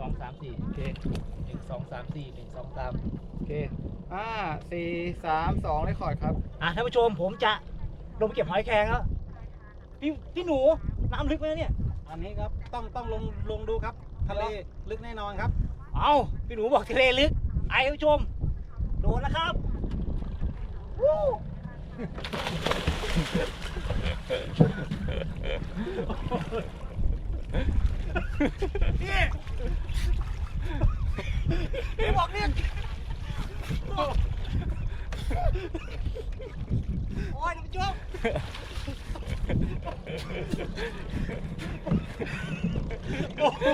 สองสามสี่โอเคหนึ่งสองสามสี่หนึ่งสองสามโอเคห้าสี่สามสองเลคคอร์ดครับ อะท่านผู้ชมผมจะลงไปเก็บหอยแครงแล้วพี่พี่หนูน้ำลึกไหมเนี่ย อันนี้ครับต้องต้องลงลงดูครับทะเลลึกแน่นอนครับ เอาพี่หนูบอกทะเลลึก ไอ้ท่านผู้ชม โดนแล้วครับวู้ พี่พี่บอกเนี่ยโอ้ยท่านผู้ชมโอ้โห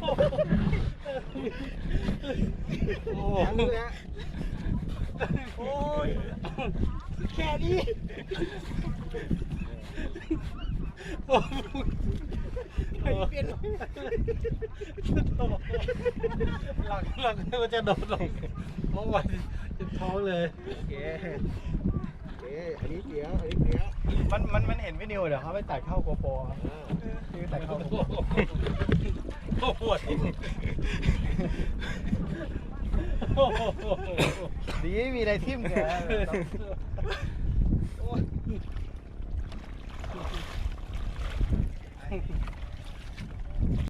โอ้ ยแค่นี้ไอ้เปลี่ยนหลังหลังมันจะโดดลงเพราะวันจะท้องเลยโอเคโอเคอันนี้เสียวอันนี้เสียวมันมันมันเห็นวิดีโอเดี๋ยวเขาไปตัดเข้าโกโปรครับอ่าคือตัดเข้าโกโปรโอ้โห ดีไม่มีอะไรทิ่มแก